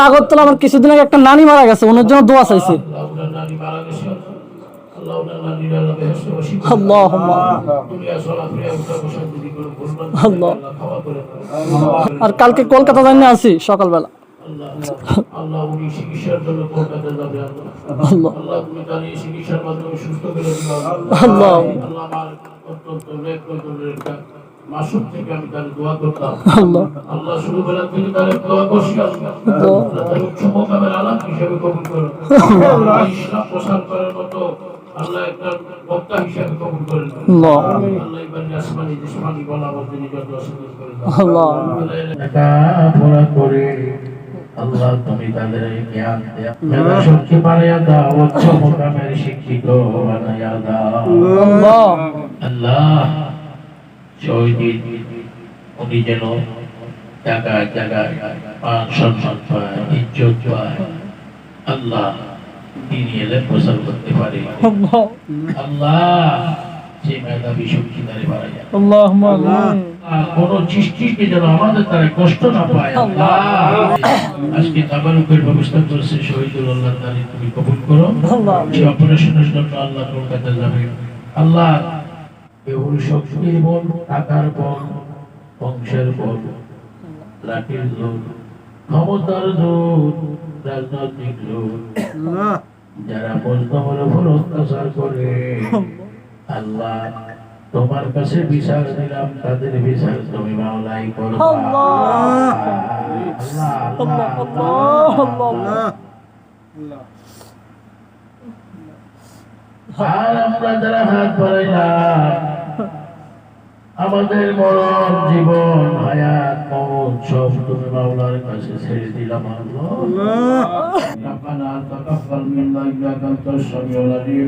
আগরতলা আমার কিছুদিন আগে একটা নানি মারা গেছে ওনার জন্য দোয়া চাইছে আর কালকে কলকাতা জানিয়ে আসি সকালবেলা আল্লাহ উনি চিকিৎসার জন্য কলকাতা যাবে আল্লাহ। আল্লাহ। আল্লাহ তুমি তার এই চিকিৎসার মাধ্যমে সুস্থ করে দিও আল্লাহ। আল্লাহ। আমার অত্যন্ত একটা মাসুক থেকে আমি তার দোয়া করতাম। আল্লাহ। আল্লাহ শুরু থেকে তার দোয়া করছি আল্লাহ। তার উচ্চ মোকামের আলাম হিসেবে কবুল করো আল্লাহ। ইসলাম প্রসার করার মতো আল্লাহ একটা বক্তা হিসেবে কবুল করে নাও। আল্লাহ। আসমানি জিসমানি বলা বলতে। আল্লাহ। করে। আল্লাহ তুমি তাদের জ্ঞান মেধা শক্তি বাড়াইয়া দাও উচ্চ মোকামের শিক্ষিত বানাইয়া দাও। আল্লাহ। আল্লাহ শহীদ উনি যেন জায়গায় জায়গায় মান সম্মান পায় ইজ্জত পায়। আল্লাহ তিনি এলে প্রচার করতে পারে। আল্লাহ বংশের যারা অত্যাচার করে আল্লাহ তোমার কাছে বিচার দিলাম তাদের বিচার তুমি মাওলাই করো আল্লাহ। আল্লাহ আল্লাহ আল্লাহ আল্লাহ আল্লাহ আর আমরা যারা হাত বাড়াইলাম আমাদের মরণ জীবন হায়াত মৌত সব তুমি মাওলার কাছে ছেড়ে দিলাম আল্লাহ ربنا تقبل منا انك انت السميع العليم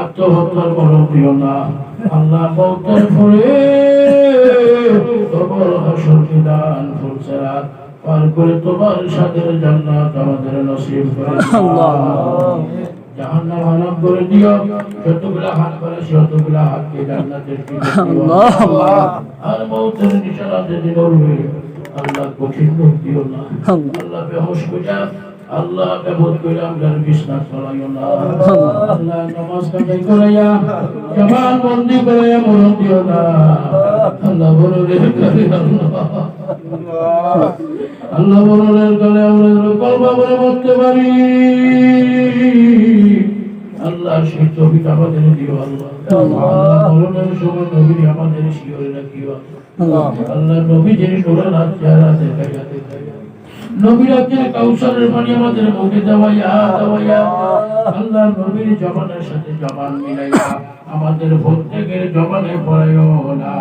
আত্মহত্যার মরণ দিও না। আল্লাহ মৌতের পরে তোমার হাসর বিধান ফুলসেরাত পার করে তোমার সাথে জান্নাত আমাদের নসিব করে আল্লাহ। জাহান্নাম হারাম করে দিও। যতগুলা হাত করে যতগুলা হাতকে জান্নাতের দিকে আল্লাহ। আর মৌতের নিশানা যেদিন উঠবে আল্লাহ কঠিন দিও না। আল্লাহ। বেহোশ আল্লাহ বেবোধ কইরা আমরা বিশ্বাস চলাইও না। আল্লাহ। নামাজ কাটাই করাইয়া জবান বন্দি করাইয়া মরণ দিও না। আল্লাহ বড়দের করে আল্লাহ। করে আমরা কলবা করে মরতে পারি। আল্লাহ সেই ছবিটা আমাদের দিও আল্লাহ। মরণের সময় নবী আমাদের শিওরে রাখিও আল্লাহ। নবী যিনি হাত চেহারা দেখাইয়া দেখাইয়া নবীর হাতের কাউসারের পানি আমাদের মুখে দেওয়াইয়া দেওয়াইয়া। আল্লাহ নবীর জবানের সাথে জবান মিলাইয়া আমাদের প্রত্যেকের জবানে পড়াইও না।